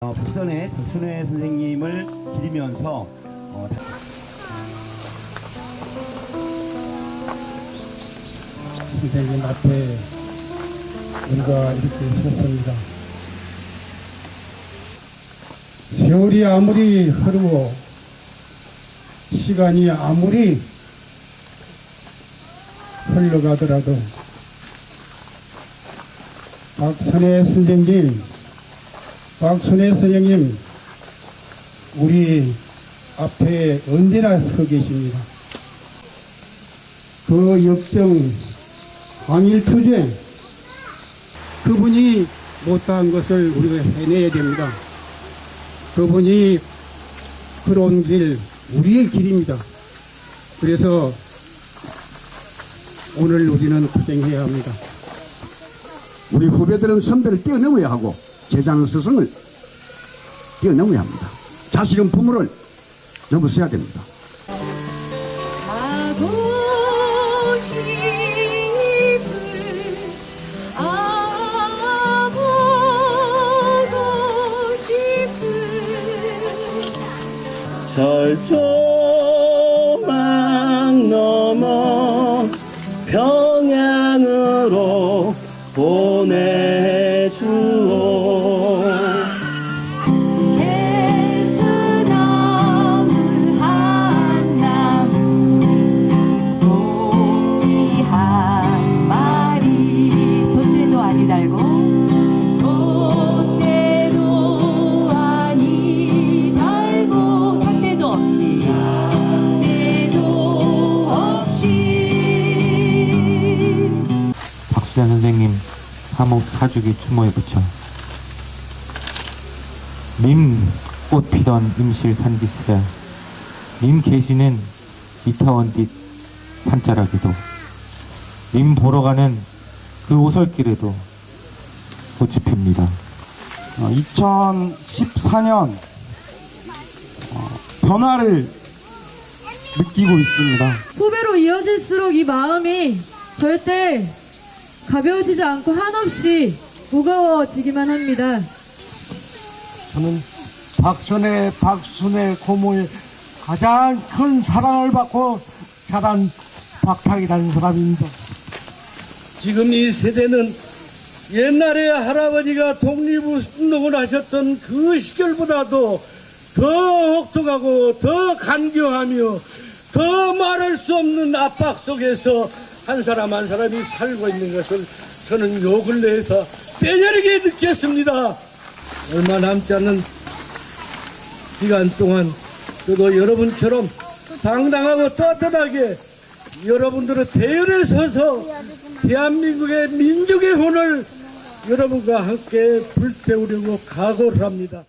어, 북선의 박순회 선생님을 기리면서 어, 다- 선생님 앞에 우리가 이렇게 섰습니다. 세월이 아무리 흐르고 시간이 아무리 흘러가더라도 박선혜 선생님, 박순혜 선생님, 우리 앞에 언제나 서 계십니다. 그 역정 항일 투쟁 그분이 못한 것을 우리가 해내야 됩니다. 그분이 걸어온 길 우리의 길입니다. 그래서 오늘 우리는 투쟁해야 합니다. 우리 후배들은 선배를 뛰어넘어야 하고 제자는 스승을 뛰어넘어야 합니다. 자식은 부모를 넘어서야 됩니다. 가고 박수자 선생님 사목 사주기 추모에 붙여 님 꽃 피던 임실 산기스가 님 계시는 이타원 뒷 판자락에도 님 보러 가는 그 오솔길에도 꽃이 핍니다. 2014년 어, 변화를 느끼고 있습니다. 후배로 이어질수록 이 마음이 절대 가벼워지지 않고 한없이 무거워지기만 합니다. 저는 박순애, 박순애 고모의 가장 큰 사랑을 받고 자란 박탁이라는 사람입니다. 지금 이 세대는 옛날에 할아버지가 독립운동을 하셨던 그 시절보다도 더 혹독하고 더 간교하며 더 말할 수 없는 압박 속에서 한 사람 한 사람이 살고 있는 것을 저는 요 근래에서 뼈저리게 느꼈습니다. 얼마 남지 않은 기간 동안 저도 여러분처럼 당당하고 떳떳하게 여러분들의 대열에 서서 대한민국의 민족의 혼을 여러분과 함께 불태우려고 각오를 합니다.